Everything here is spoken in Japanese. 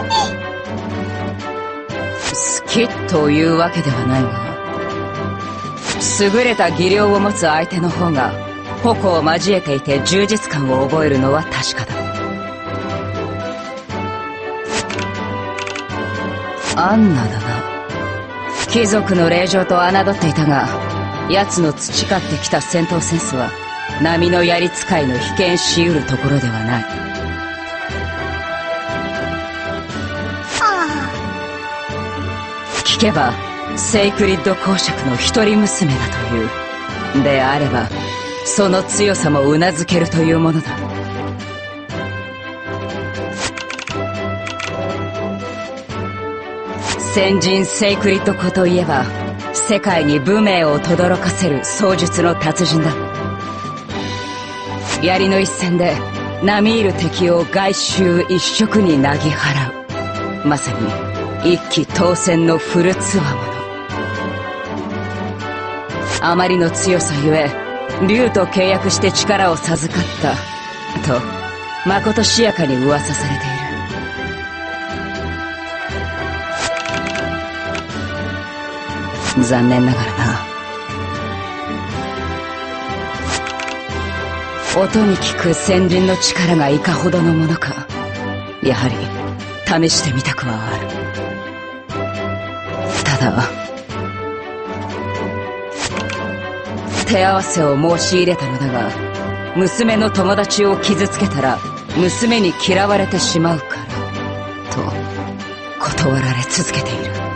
好きというわけではないが優れた技量を持つ相手の方が矛を交えていて充実感を覚えるのは確かだ。アンナだな。貴族の令状と侮っていたが奴の培ってきた戦闘センスは波の槍使いの被験しうるところではない。聞けばセイクリッド公爵の一人娘だという。であればその強さも頷けるというものだ。先人セイクリッド湖といえば世界に武名を轟かせる槍術の達人だ。槍の一戦で並みいる敵を外周一色になぎ払う。まさに一騎当選のフルツワモノあまりの強さゆえ竜と契約して力を授かったとまことしやかに噂されている。残念ながらな。音に聞く先人の力がいかほどのものかやはり試してみたくはある。ただ手合わせを申し入れたのだが娘の友達を傷つけたら娘に嫌われてしまうからと断られ続けている。